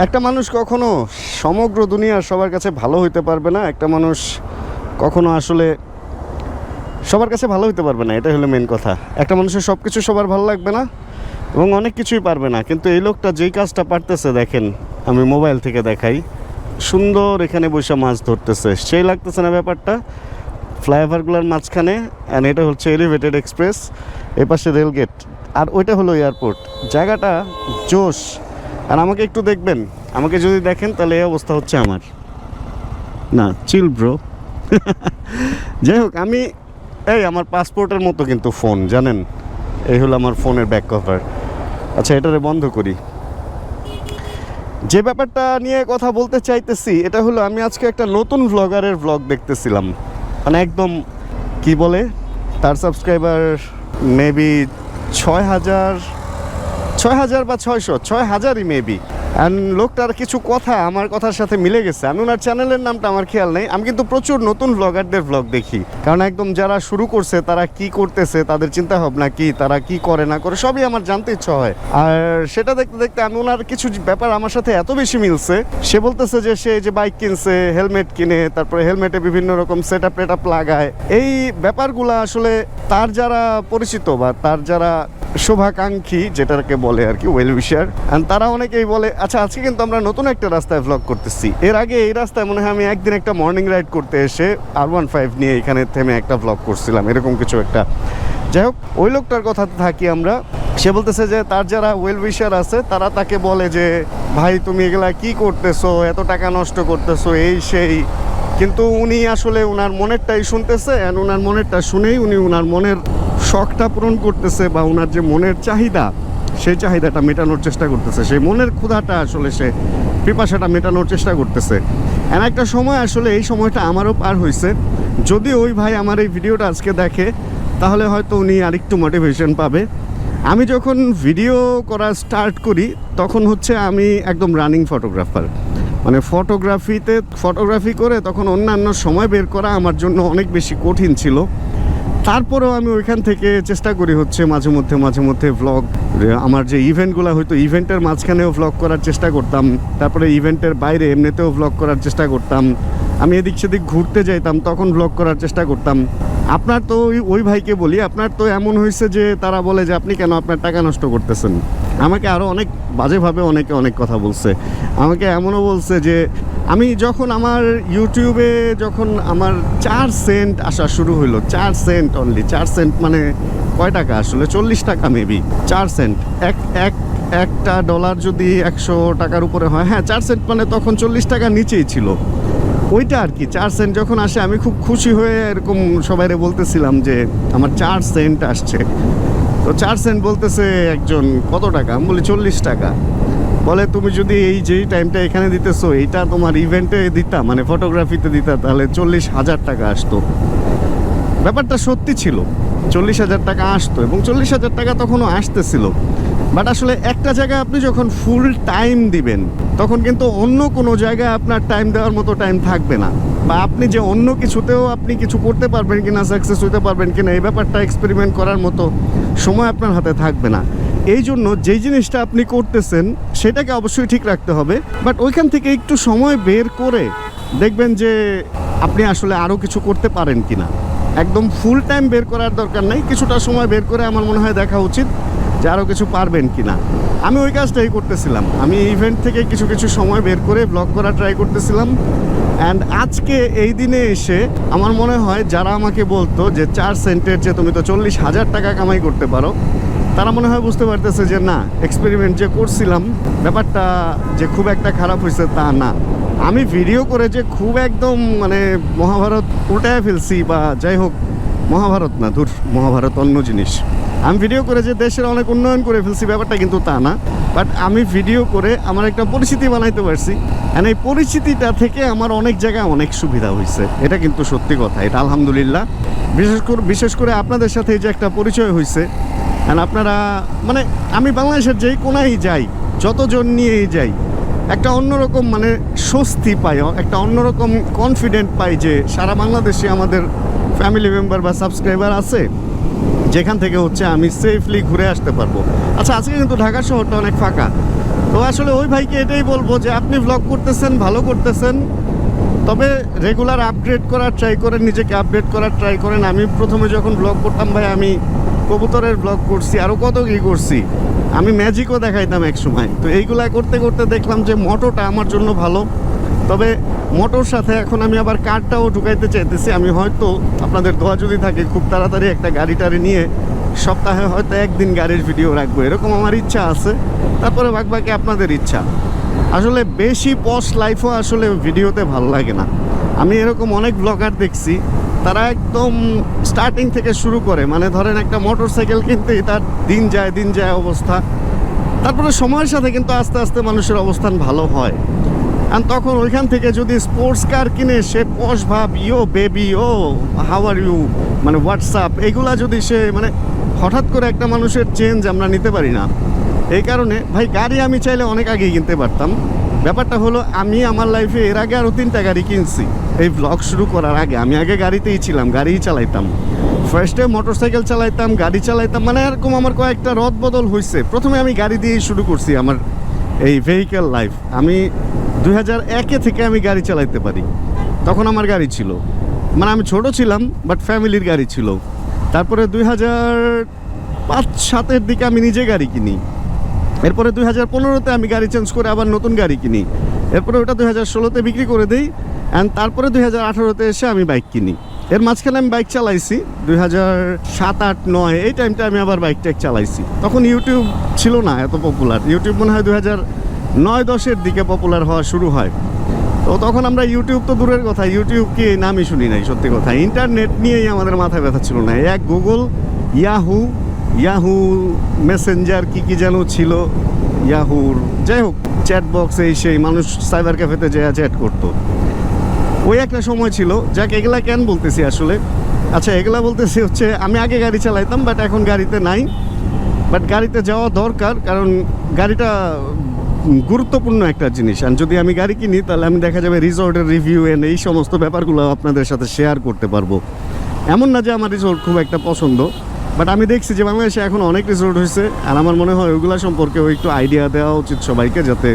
একটা মানুষ কখনো সমগ্র দুনিয়ার সবার কাছে ভালো হইতে পারবে না, একটা মানুষ কখনো আসলে সবার কাছে ভালো হইতে পারবে না, এটাই হলো মেন কথা। একটা মানুষের সব কিছু সবার ভালো লাগবে না এবং অনেক কিছুই পারবে না, কিন্তু এই লোকটা যেই কাজটা পারতেছে, দেখেন, আমি মোবাইল থেকে দেখাই, সুন্দর এখানে বসে মাছ ধরতেছে। সেই লাগতেছে না ব্যাপারটা, ফ্লাইওভারগুলোর মাঝখানে অ্যান্ড এটা হচ্ছে এলিভেটেড এক্সপ্রেস এ পাশে রেলগেট আর ওইটা হলো এয়ারপোর্ট জায়গাটা জোশ। আর আমাকে একটু দেখবেন। আমাকে যদি দেখেন, তাহলে এই অবস্থা হচ্ছে আমার। না চিল ব্রো যাই হোক, আমি এই আমার পাসপোর্টের মতো কিন্তু ফোন জানেন? এই হলো আমার ফোনের ব্যাক কভার আচ্ছা এটারে বন্ধ করি। যে ব্যাপারটা নিয়ে কথা বলতে চাইতেছি, এটা হলো আমি আজকে একটা নতুন ভ্লগারের ভ্লগ দেখতেছিলাম। মানে একদম, কি বলে? তার সাবস্ক্রাইবার মেবি ছয় হাজার ছয় হাজার বা ছয়শো ছয় হাজারই মেবি অ্যান্ড লোকটার কিছু কথা আমার কথার সাথে মিলে গেছে। আমি ওনার চ্যানেলের নামটা আমার খেয়াল নেই। আমি কিন্তু প্রচুর নতুন ব্লগারদের ব্লগ দেখি। কারণ একদম যারা শুরু করছে, তারা কি করতেছে, তাদের চিন্তা ভাবনা কি, তারা কি করে, না করে, সবই আমার জানতে ইচ্ছা হয়। আর সেটা দেখতে দেখতে আমি ওনার কিছু ব্যাপার আমার সাথে এত বেশি মিলছে, সে বলতেছে যে সে যে বাইক কিনছে হেলমেট কিনে, তারপরে হেলমেটে বিভিন্ন রকম সেট আপ লাগায়। এই ব্যাপারগুলো আসলে তার যারা পরিচিত বা তার যারা শুভাকাঙ্ক্ষী, যেটাকে বলে আর কি ওয়েল উইশার অ্যান্ড তারা অনেকেই বলে আচ্ছা আজকে কিন্তু আমরা নতুন একটা রাস্তায় ভ্লগ করতেছি। এর আগে এই রাস্তায় মনে হয় আমি একদিন একটা মর্নিং রাইড করতে এসে আর ওয়ান ফাইভ নিয়ে এখানে থেমে একটা ভ্লগ করছিলাম, এরকম কিছু একটা। যাই হোক, ওই লোকটার কথা থাকি আমরা। সে বলতেছে যে, তার যারা ওয়েল উইশার আছে, তারা তাকে বলে যে, ভাই, তুমি এগুলা কি করতেছো? এত টাকা নষ্ট করতেছো, এই, সেই। কিন্তু উনি আসলে ওনার মনেরটাই শুনতেছে অ্যান্ড ওনার মনেরটা শুনেই উনি ওনার মনের শখটা পূরণ করতেছে বা ওনার যে মনের চাহিদা, সেই চাহিদাটা মেটানোর চেষ্টা করতেছে। সেই মনের ক্ষুধাটা আসলে সে পিপাসাটা মেটানোর চেষ্টা করতেছে। এমন একটা সময় আসলে এই সময়টা আমারও পার হয়েছে যদি ওই ভাই আমার এই ভিডিওটা আজকে দেখে, তাহলে হয়তো উনি আরেকটু মোটিভেশন পাবে। আমি যখন ভিডিও করা স্টার্ট করি, তখন হচ্ছে আমি একদম রানিং ফটোগ্রাফার মানে ফটোগ্রাফিতে ফটোগ্রাফি করে তখন অন্যান্য সময় বের করা আমার জন্য অনেক বেশি কঠিন ছিল। তারপরেও আমি ওইখান থেকে চেষ্টা করি হচ্ছে মাঝে মধ্যে মাঝে মধ্যে ভ্লগ আমার যে ইভেন্টগুলো হয়তো ইভেন্টের মাঝখানেও ভ্লগ করার চেষ্টা করতাম, তারপরে ইভেন্টের বাইরে এমনিতেও ভ্লগ করার চেষ্টা করতাম। আমি এদিক সেদিক ঘুরতে যাইতাম, তখন ভ্লগ করার চেষ্টা করতাম। আপনার তো ওই ভাইকে বলি, আপনার তো এমন হয়েছে যে তারা বলে যে আপনি কেন আপনার টাকা নষ্ট করতেছেন? আমাকে আরও অনেক বাজেভাবে অনেকে অনেক কথা বলছে। আমাকে এমনও বলছে যে আমি যখন আমার ইউটিউবে যখন আমার চার সেন্ট আসা শুরু হইল, চার সেন্ট অনলি চার সেন্ট মানে কয় টাকা আসলে? চল্লিশ টাকা মেবি চার সেন্ট। এক এক একটা ডলার যদি একশো টাকার উপরে হয় হ্যাঁ চার সেন্ট মানে তখন চল্লিশ টাকা নিচেই ছিল। ওইটা আর কি, চার সেন্ট যখন আসে আমি খুব খুশি হয়ে এরকম সবাইরে বলতেছিলাম যে আমার চার সেন্ট আসছে। তো চার সেন্ট বলতেছে একজন, কত টাকা? আমি বলি, চল্লিশ টাকা। বলে, তুমি যদি এই যেই টাইমটা এখানে দিতেছো, এইটা তোমার ইভেন্টে দিতা মানে ফটোগ্রাফিতে দিতা, তাহলে চল্লিশ হাজার টাকা আসতো। ব্যাপারটা সত্যি ছিল। চল্লিশ হাজার টাকা আসতো এবং চল্লিশ হাজার টাকা তখনও আসতেছিল। বাট আসলে একটা জায়গায় আপনি যখন ফুল টাইম দিবেন, তখন কিন্তু অন্য কোনো জায়গায় আপনার টাইম দেওয়ার মতো টাইম থাকবে না। বা আপনি যে অন্য কিছুতেও আপনি কিছু করতে পারবেন কি না সাকসেস হইতে পারবেন কি না এই ব্যাপারটা এক্সপেরিমেন্ট করার মতো সময় আপনার হাতে থাকবে না। এই জন্য যেই জিনিসটা আপনি করতেছেন, সেটাকে অবশ্যই ঠিক রাখতে হবে। বাট ওইখান থেকে একটু সময় বের করে দেখবেন যে আপনি আসলে আরও কিছু করতে পারেন কিনা। একদম ফুল টাইম বের করার দরকার নেই। কিছুটা সময় বের করে আমার মনে হয় দেখা উচিত যে আরও কিছু পারবেন কিনা। আমি ওই কাজটাই করতেছিলাম। আমি ইভেন্ট থেকে কিছু কিছু সময় বের করে ব্লগ করা ট্রাই করতেছিলাম। অ্যান্ড আজকে এই দিনে এসে আমার মনে হয় যারা আমাকে বলতো যে চার সেন্টের যে তুমি তো চল্লিশ হাজার টাকা কামাই করতে পারো, তারা মনে হয় বুঝতে পারতেছে যে না এক্সপেরিমেন্ট যে করছিলাম, ব্যাপারটা যে খুব একটা খারাপ হয়েছে তা না। আমি ভিডিও করে যে খুব একদম মানে মহাভারত উল্টায় ফেলছি বা যাই হোক, মহাভারত না দূর মহাভারত অন্য জিনিস। আমি ভিডিও করে যে দেশের অনেক উন্নয়ন করে ফেলছি, ব্যাপারটা কিন্তু তা না। বাট আমি ভিডিও করে আমার একটা পরিচিতি বানাইতে পারছি। অ্যান্ড এই পরিচিতিটা থেকে আমার অনেক জায়গায় অনেক সুবিধা হয়েছে এটা কিন্তু সত্যি কথা, এটা আলহামদুলিল্লাহ। বিশেষ করে বিশেষ করে আপনাদের সাথে যে একটা পরিচয় হয়েছে অ্যান্ড আপনারা মানে আমি বাংলাদেশের যেই কোনায় যাই, যতজন নিয়েই যাই একটা অন্যরকম মানে স্বস্তি পাই একটা অন্যরকম কনফিডেন্ট পাই যে সারা বাংলাদেশে আমাদের ফ্যামিলি মেম্বার বা সাবস্ক্রাইবার আছে, যেখান থেকে হচ্ছে আমি সেফলি ঘুরে আসতে পারব। আচ্ছা আজকে কিন্তু ঢাকা শহরটা অনেক ফাঁকা। তো আসলে ওই ভাইকে এটাই বলব যে আপনি ব্লগ করতেছেন, ভালো করতেছেন, তবে রেগুলার আপগ্রেড করার ট্রাই করেন নিজেকে আপডেট করার ট্রাই করেন। আমি প্রথমে যখন ব্লগ করতাম ভাই, আমি কবুতরের ব্লগ করছি আরও কত কি করছি। আমি ম্যাজিকও দেখাইতাম এক সময়। তো এইগুলা করতে করতে দেখলাম যে মোটোটা আমার জন্য ভালো। তবে মোটোর সাথে এখন আমি আবার কারটাও ঢুকাইতে চাইতেছি। আমি হয়তো আপনাদের দোয়া যদি থাকে, খুব তাড়াতাড়ি একটা গাড়ি টাড়ি নিয়ে সপ্তাহে হয়তো একদিন গাড়ির ভিডিও রাখব। এরকম আমার ইচ্ছা আছে। তারপরে বাকি আপনাদের ইচ্ছা। আসলে বেশি পশ লাইফও আসলে ভিডিওতে ভালো লাগে না। আমি এরকম অনেক ব্লগার দেখছি। তারা একদম স্টার্টিং থেকে শুরু করে মানে ধরেন একটা মোটর সাইকেল কিনতেই তার দিন যায় দিন যায় অবস্থা। তারপরে সময়ের সাথে কিন্তু আস্তে আস্তে মানুষের অবস্থান ভালো হয়। আর তখন ওইখান থেকে যদি স্পোর্টস কার কিনে, সে পশ ভাব ইও বেবি ও হাউ আর ইউ মানে হোয়াটসঅ্যাপ এগুলা যদি সে মানে হঠাৎ করে একটা মানুষের চেঞ্জ আমরা নিতে পারি না। এই কারণে, ভাই, গাড়ি আমি চাইলে অনেক আগেই কিনতে পারতাম। ব্যাপারটা হলো, আমি আমার লাইফে এর আগে আরও তিনটা গাড়ি কিনছি। এই ব্লগ শুরু করার আগে, আমি আগে গাড়িতেই ছিলাম, গাড়িই চালাইতাম। ফার্স্টে মোটর সাইকেল চালাইতাম, গাড়ি চালাইতাম মানে এরকম আমার কয়েকটা রদ বদল হয়েছে প্রথমে আমি গাড়ি দিয়েই শুরু করছি আমার এই ভেহিক্যাল লাইফ আমি দুই হাজার একে থেকে আমি গাড়ি চালাইতে পারি। তখন আমার গাড়ি ছিল। মানে আমি ছোট ছিলাম বাট ফ্যামিলির গাড়ি ছিল। তারপরে দুই হাজার পাঁচ সাতের দিকে আমি নিজে গাড়ি কিনি। এরপরে দুই হাজার পনেরোতে আমি গাড়ি চেঞ্জ করে আবার নতুন গাড়ি কিনি। এরপরে ওটা দুই হাজার ষোলোতে বিক্রি করে দিই অ্যান্ড তারপরে দুই হাজার আঠারোতে এসে আমি বাইক কিনি। এর মাঝখানে আমি বাইক চালাইছি, দুই হাজার সাত, আট, নয়, এই টাইমটা আমি আবার বাইক টাইক চালাইছি। তখন ইউটিউব ছিল না এত পপুলার ইউটিউব মনে হয় দুই হাজার নয়, দশের দিকে পপুলার হওয়া শুরু হয়। তো তখন আমরা ইউটিউব তো দূরের কথা ইউটিউব কি নামই শুনি নাই, সত্যি কথা। ইন্টারনেট নিয়েই আমাদের মাথায় ব্যথা ছিল না। এক গুগল ইয়াহু ইয়াহু মেসেঞ্জার কি কি যেন ছিল। ইয়াহুর যাই হোক চ্যাট বক্স এই সেই মানুষ সাইবার ক্যাফেতে যেয়ে চ্যাট করতো। ওই একটা সময় ছিল, যাক, এগুলা কেন বলতেছি আসলে? আচ্ছা এগুলা বলতেছি হচ্ছে, আমি আগে গাড়ি চালাইতাম বাট এখন গাড়িতে নাই। বাট গাড়িতে যাওয়া দরকার, কারণ গাড়িটা গুরুত্বপূর্ণ একটা জিনিস। আর যদি আমি গাড়ি কিনি, তাহলে আমি দেখা যাবে রিসোর্টের রিভিউ এন এই সমস্ত ব্যাপারগুলো আপনাদের সাথে শেয়ার করতে পারব। এমন না যে আমার রিসোর্ট খুব একটা পছন্দ। বাট আমি দেখছি যে বাংলাদেশে এখন অনেক রিসোর্ট হয়েছে, আর আমার মনে হয় ওইগুলো সম্পর্কেও একটু আইডিয়া দেওয়া উচিত সবাইকে যাতে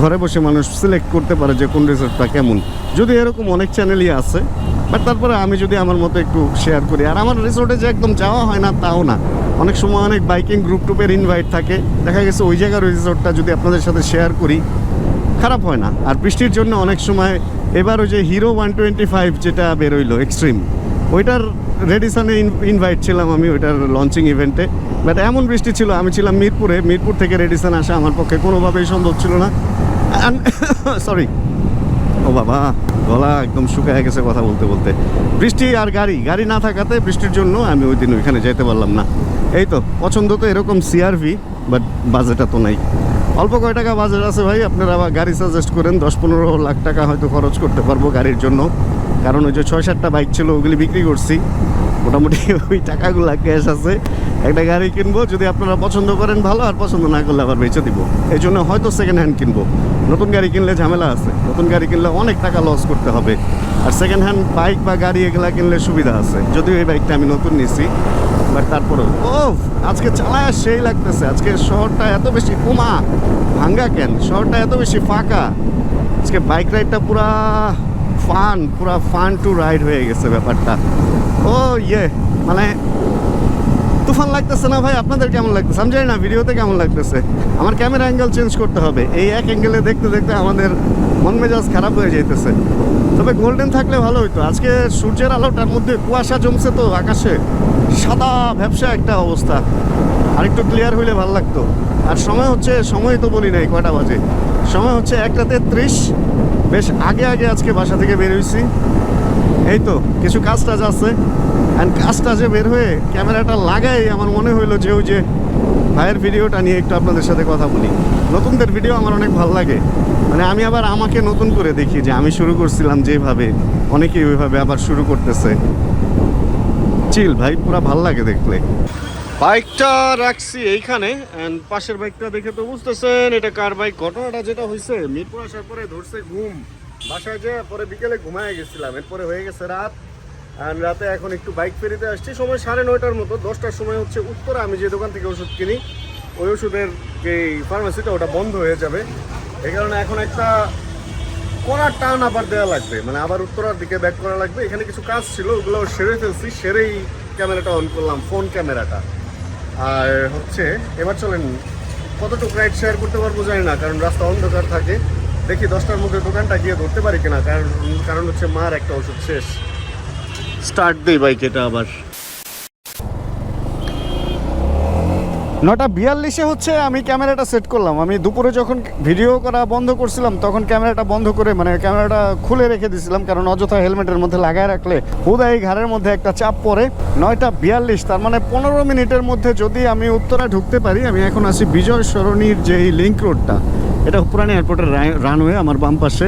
ঘরে বসে মানুষ সিলেক্ট করতে পারে যে কোন রিসোর্টটা কেমন। যদি এরকম অনেক চ্যানেলই আছে বাট তারপরে আমি যদি আমার মতো একটু শেয়ার করি, আর আমার রিসোর্টে যে একদম যাওয়া হয় না, তাও না। অনেক সময় অনেক বাইকিং গ্রুপ টুপের ইনভাইট থাকে, দেখা গেছে ওই জায়গার রিসোর্টটা যদি আপনাদের সাথে শেয়ার করি, খারাপ হয় না। আর বৃষ্টির জন্য অনেক সময় এবার ওই যে হিরো ওয়ান টোয়েন্টি ফাইভ যেটা বেরোইলো এক্সট্রিম ওইটার রেডিসনে ইনভাইট ছিলাম আমি, ওইটার লঞ্চিং ইভেন্টে বাট এমন বৃষ্টি ছিল, আমি ছিলাম মিরপুরে। মিরপুর থেকে রেডিসন আসা আমার পক্ষে কোনোভাবেই সম্ভব ছিল না। সরি ও বাবা, গলা একদম শুকায় গেছে কথা বলতে বলতে। বৃষ্টি আর গাড়ি গাড়ি না থাকাতে বৃষ্টির জন্য আমি ওই দিন ওইখানে যেতে পারলাম না। এই তো, পছন্দ তো এরকম সিআরভি বাট বাজেটটা তো নাই। অল্প কয় টাকা বাজেট আছে ভাই, আপনারা আবার গাড়ি সাজেস্ট করেন, দশ পনেরো লাখ টাকা হয়তো খরচ করতে পারব গাড়ির জন্য। কারণ ওই যে ছয় সাতটা বাইক ছিল, ওগুলি বিক্রি করছি। মোটামুটি ওই টাকাগুলো ক্যাশ আছে। একটা গাড়ি কিনবো, যদি আপনারা পছন্দ করেন ভালো, আর পছন্দ না করলে আবার বেচে দিব। এই জন্য হয়তো সেকেন্ড হ্যান্ড কিনবো। নতুন গাড়ি কিনলে ঝামেলা আছে। নতুন গাড়ি কিনলে অনেক টাকা লস করতে হবে। আর সেকেন্ড হ্যান্ড বাইক বা গাড়ি এগুলা কিনলে সুবিধা আছে। যদিও এই বাইকটা আমি নতুন নিছি বাট তারপরে ও আজকে চালায় সেই লাগতেছে। আজকে শহরটা এত বেশি কমা ভাঙ্গা কেন? শহরটা এত বেশি ফাঁকা। আজকে বাইক রাইডটা পুরা ফান, পুরা ফান টু রাইড হয়ে গেছে ব্যাপারটা। ও ইয়ে মানে তুফান লাগতেছে না ভাই? আপনাদের কেমন লাগতেছে? আমি জানি না, ভিডিওতে কেমন লাগতেছে? আমার ক্যামেরা অ্যাঙ্গেল চেঞ্জ করতে হবে। এই এক অ্যাঙ্গেলে দেখতে দেখতে আমাদের মন মেজাজ খারাপ হয়ে যাইতেছে। তবে গোল্ডেন থাকলে ভালো হইতো। আজকে সূর্যের আলোটার মধ্যে কুয়াশা জমছে তো আকাশে। সাদা ব্যবসা একটা অবস্থা। আরেকটু ক্লিয়ার হইলে ভালো লাগতো। আর সময় হচ্ছে, সময় তো বলি নাই, কয়টা বাজে? সময় হচ্ছে একটা তেত্রিশ। বেশ আগে আগে আজকে বাসা থেকে বের হয়েছি। এই তো, কিছু কাজ টাজ আছে। অ্যান্ড কাজ টাজে বের হয়ে ক্যামেরাটা লাগাই আমার মনে হইল যে ওই যে ভাইয়ের ভিডিওটা নিয়ে একটু আপনাদের সাথে কথা বলি। নতুনদের ভিডিও আমার অনেক ভালো লাগে। মানে আমি আবার আমাকে নতুন করে দেখি যে আমি শুরু করছিলাম যেভাবে, অনেকেই ওইভাবে আবার শুরু করতেছে। চিল ভাই, পুরা ভালো লাগে দেখলে। বাইকটা রাখছি এইখানে পাশের বাইকটা দেখে তো বুঝতেছেন এটা কার বাইক? ঘটনাটা যেটা হয়েছে মিরপুর আসার পরে ধরছে ঘুম। বাসায় যে পরে বিকেলে ঘুমায় গেছিলাম, এরপরে হয়ে গেছে রাত। আর রাতে এখন একটু বাইক ফেরিতে আসছি, সময় সাড়ে নয়টার মতো, দশটার সময় হচ্ছে উত্তরা, আমি যে দোকান থেকে ওষুধ কিনি, ওই ওষুধের যে ফার্মেসিটা ওটা বন্ধ হয়ে যাবে। এই কারণে এখন একটা কড়া টান আবার দেওয়া লাগবে মানে আবার উত্তরার দিকে ব্যাক করা লাগবে। এখানে কিছু কাজ ছিল, ওগুলো সেরে ফেলছি, সেরেই ক্যামেরাটা অন করলাম ফোন ক্যামেরাটা। আর হচ্ছে, এবার চলেন, কতটুকু রাইড শেয়ার করতে পারব জানি না, কারণ রাস্তা অন্ধকার থাকে। দেখি দশটার মধ্যে দোকানটা গিয়ে ধরতে পারি কিনা, কারণ কারণ হচ্ছে মার একটা ওষুধ শেষ। স্টার্ট দেই বাইক এটা আবার। নটা বিয়াল্লিশে হচ্ছে আমি ক্যামেরাটা সেট করলাম। আমি দুপুরে যখন ভিডিও করা বন্ধ করছিলাম, তখন ক্যামেরাটা বন্ধ করে মানে ক্যামেরাটা খুলে রেখে দিয়েছিলাম কারণ অযথা হেলমেটের মধ্যে লাগায় রাখলে হুদাই ঘাড়ের মধ্যে একটা চাপ পড়ে। নয়টা বিয়াল্লিশ, তার মানে পনেরো মিনিটের মধ্যে যদি আমি উত্তরা ঢুকতে পারি, আমি এখন আছি বিজয় সরণির যে এই লিঙ্ক রোডটা এটা পুরানি এয়ারপোর্টের রানওয়ে আমার বাম পাশে।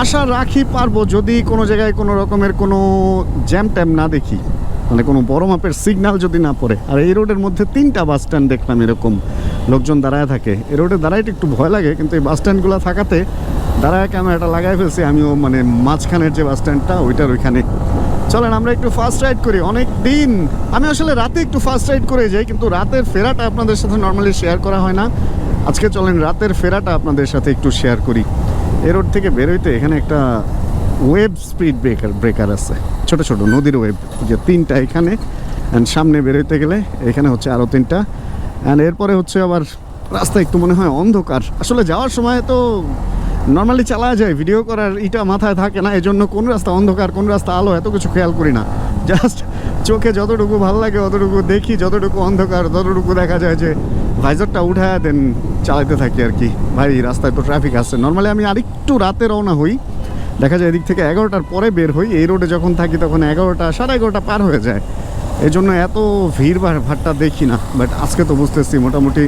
আশা রাখি পারব যদি কোনো জায়গায় কোনো রকমের কোনো জ্যাম ট্যাম না দেখি। মানে কোনো বড় মাপের সিগন্যাল যদি না পড়ে, আর এই রোডের মধ্যে তিনটা বাস স্ট্যান্ড দেখলাম এরকম, লোকজন দাঁড়ায় থাকে। এই রোডে দাঁড়াইতে একটু ভয় লাগে, কিন্তু এই বাস স্ট্যান্ডগুলো থাকাতে দাঁড়ায় ক্যামেরাটা লাগাই ফেলছি, আমিও মানে মাঝখানের যে বাস স্ট্যান্ডটা ওইটার ওইখানে। চলেন, আমরা একটু ফার্স্ট রাইড করি, অনেক দিন। আমি আসলে রাতে একটু ফার্স্ট রাইড করে যাই, কিন্তু রাতের ফেরাটা আপনাদের সাথে নর্মালি শেয়ার করা হয় না। আজকে চলেন, রাতের ফেরাটা আপনাদের সাথে একটু শেয়ার করি। এ রোড থেকে বেরোইতে এখানে একটা ওয়েব স্পিড ব্রেকার ব্রেকার আছে। ছোট ছোট নদীর ওয়েব যে তিনটা এখানে অ্যান্ড সামনে বেরোতে গেলে এখানে হচ্ছে আরও তিনটা। অ্যান্ড এরপরে হচ্ছে আবার রাস্তা একটু মনে হয় অন্ধকার। আসলে যাওয়ার সময় তো নর্মালি চালা যায় ভিডিও করার ইটা মাথায় থাকে না, এজন্য কোন রাস্তা অন্ধকার, কোন রাস্তা আলো, এত কিছু খেয়াল করি না। জাস্ট চোখে যতটুকু ভালো লাগে অতটুকু দেখি, যতটুকু অন্ধকার, ততটুকু দেখা যায় যে ভাইজারটা উঠায় দেন চালাতে থাকি আর কি। ভাই, রাস্তায় তো ট্রাফিক আছে। নর্মালি আমি আরেকটু রাতে রওনা হই। দেখা যায় এদিক থেকে এগারোটার পরে বের হই। এই রোডে যখন থাকি তখন এগারোটা, সাড়ে এগারোটা পার হয়ে যায়। এই জন্য এত ভিড় ভাড় ভাড়টা দেখি না। বাট আজকে তো বুঝতেছি মোটামুটি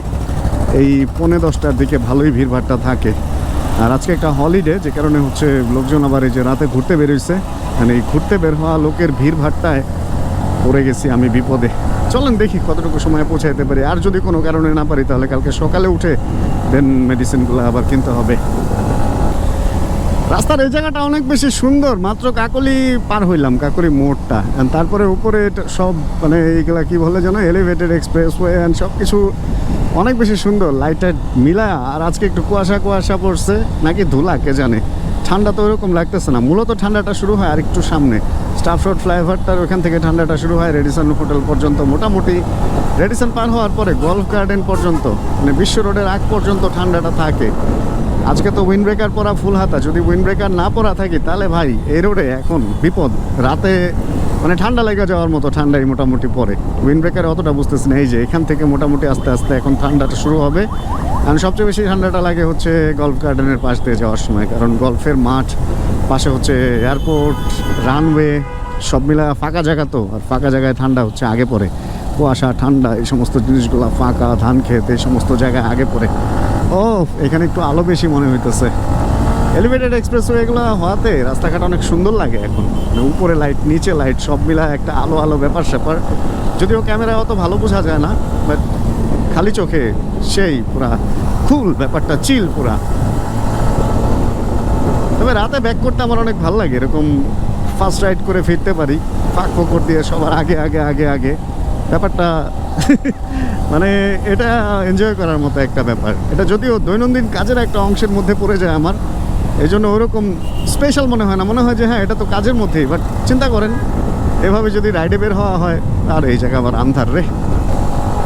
এই পৌনে দশটার দিকে ভালোই ভিড় ভাড়টা থাকে। আর আজকে একটা হলিডে যে কারণে হচ্ছে লোকজন আবার এই যে রাতে ঘুরতে বেরোইছে। মানে এই ঘুরতে বের হওয়া লোকের ভিড় ভাড়টায় পড়ে গেছি আমি বিপদে। চলেন দেখি কতটুকু সময় পৌঁছাইতে পারি। আর যদি কোনো কারণে না পারি, তাহলে কালকে সকালে উঠে দেন মেডিসিনগুলো আবার কিনতে হবে। রাস্তার এই জায়গাটা অনেক বেশি সুন্দর, মাত্র কাকলি পার হইলাম, কাকলি মোড়টা। তারপরে উপরে সব মানে এইগুলা কি বলে যেন এলিভেটেড এক্সপ্রেস ওয়ে অ্যান্ড সব কিছু অনেক বেশি সুন্দর লাইট টাইট মিলা, আর আজকে একটু কুয়াশা কুয়াশা পড়ছে, নাকি ধুলা, কে জানে। ঠান্ডা তো ওরকম লাগতেছে না, মূলত ঠান্ডাটা শুরু হয় আর একটু সামনে। স্টাফ রোড ফ্লাইওভারটার ওখান থেকে ঠান্ডাটা শুরু হয় রেডিসন হোটেল পর্যন্ত, মোটামুটি রেডিসন পার হওয়ার পরে গলফ গার্ডেন পর্যন্ত মানে বিশ্ব রোডের আগ পর্যন্ত ঠান্ডাটা থাকে। আজকে তো উইন্ড ব্রেকার পরা ফুল হাতা। যদি উইন্ড ব্রেকার না পরা থাকি, তাহলে ভাই, এই রোডে এখন বিপদ। রাতে মানে ঠান্ডা লেগে যাওয়ার মতো ঠান্ডাই মোটামুটি পড়ে। উইন্ড ব্রেকারে অতটা বুঝতেছি না। এই যে এখান থেকে মোটামুটি আস্তে আস্তে এখন ঠান্ডাটা শুরু হবে। আর সবচেয়ে বেশি ঠান্ডাটা লাগে হচ্ছে গল্ফ গার্ডেনের পাশ দিয়ে যাওয়ার সময়। কারণ গল্ফের মাঠ, পাশে হচ্ছে এয়ারপোর্ট রানওয়ে সব মিলা ফাঁকা জায়গা তো। আর ফাঁকা জায়গায় ঠান্ডা হচ্ছে আগে পড়ে। কুয়াশা, ঠান্ডা, এই সমস্ত জিনিসগুলো ফাঁকা, ধান খেত, এই সমস্ত জায়গায় আগে পড়ে। ও, এখানে একটু আলো বেশি মনে হইতেছে। এলিভেটেড এক্সপ্রেসওয়ে এগুলো হওয়াতে রাস্তাঘাট অনেক সুন্দর লাগে এখন। মানে উপরে লাইট নিচে লাইট সব মিলা একটা আলো আলো ব্যাপার স্যাপার। যদিও ক্যামেরা অত ভালো বোঝা যায় না বাট খালি চোখে সেই পুরা কুল ব্যাপারটা চিল পুরা। তবে রাতে ব্যাক করতে আমার অনেক ভালো লাগে, এরকম ফার্স্ট রাইড করে ফিরতে পারি। ফাঁক ফোকর দিয়ে সবার আগে আগে আগে আগে। ব্যাপারটা মানে এটা এনজয় করার মতো একটা ব্যাপার। এটা যদিও দৈনন্দিন কাজের একটা অংশের মধ্যে পড়ে যায় আমার এই জন্য ওরকম স্পেশাল মনে হয় না। মনে হয় যে হ্যাঁ এটা তো কাজের মধ্যেই বাট চিন্তা করেন, এভাবে যদি রাইডে বের হওয়া হয়, আর এই জায়গা আবার আন্ধার রে।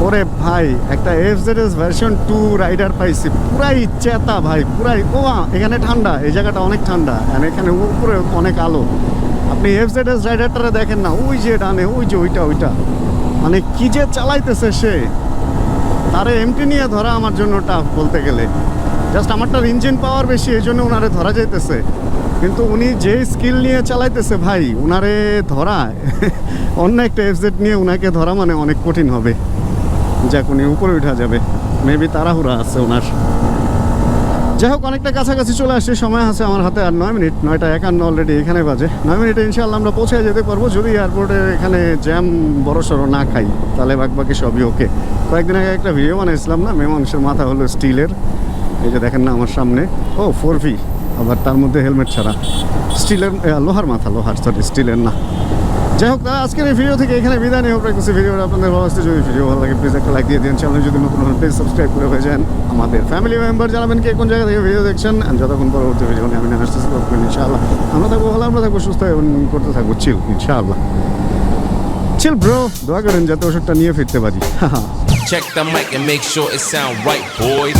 ওরে ভাই, একটা F Z S version two rider পাইছি, পুরাই চেতা ভাই, পুরাই, ও এখানে ঠান্ডা, এই জায়গাটা অনেক ঠান্ডা আর এখানে উপরে অনেক আলো। আপনি এফ জেড এস রাইডারটা দেখেন না, ওই যে ডানে, ওই যে ওইটা ওইটা। মানে কি যে চালাইতেছে সে? তারে এমটি নিয়ে ধরা আমার জন্য টাফ বলতে গেলে। জাস্ট আমারটার ইঞ্জিন পাওয়ার বেশি, এই জন্য ওনারে ধরা যাইতেছে। কিন্তু উনি যে স্কিল নিয়ে চালাইতেছে ভাই, উনারে ধরা, অন্য একটা এফজেড নিয়ে উনাকে ধরা মানে অনেক কঠিন হবে। যাক, উনি উপরে উঠা যাবে। মেবি তাড়াহুড়া আছে ওনার যাই হোক, অনেকটা কাছাকাছি চলে আসছে। সময় আছে আমার হাতে আর নয় মিনিট, নয়টা একান্ন অলরেডি এখানে বাজে। নয় মিনিটে ইনশাল্লাহ আমরা পৌঁছে যেতে পারব। যদি এয়ারপোর্টে এখানে জ্যাম বড় সড়ো না খাই, তাহলে বাক বাকি সবই ওকে কয়েকদিন আগে একটা ভিডিও বানাইছিলাম না মেয়ে মানুষের মাথা হলো স্টিলের। এই যে দেখেন না আমার সামনে। ও ফোর ভি আবার তার মধ্যে হেলমেট ছাড়া। স্টিলের লোহার মাথা, লোহার সরি স্টিলের না। যাই হোক আজকের এই ভিডিও থেকে এখানে বিদায়। নিয়ে রাখতেছি। ভিডিওটা আপনাদের ভালো লাগছে যদি ভিডিও ভালো লাগে প্লিজ একটা লাইক দিয়ে দিন। চ্যানেল যদি নতুন হন প্লিজ সাবস্ক্রাইব করে হয়ে যান আমাদের ফ্যামিলি মেম্বার জানাবেন কে কোন জায়গা থেকে ভিডিও দেখছেন। যতক্ষণ পরবর্তী ভিডিও নিয়ে আমি নিয়ে আসতেছি ততক্ষণ ইনশাআল্লাহ। আমরা থাকব ভালো আমরা থাকব সুস্থ এবং করতে থাকব চিল ইনশাআল্লাহ। চিল ব্রো দোয়া করেন যাতে ওষুধটা নিয়ে ফিরতে পারি। Check the mic and make sure it sound right, boys.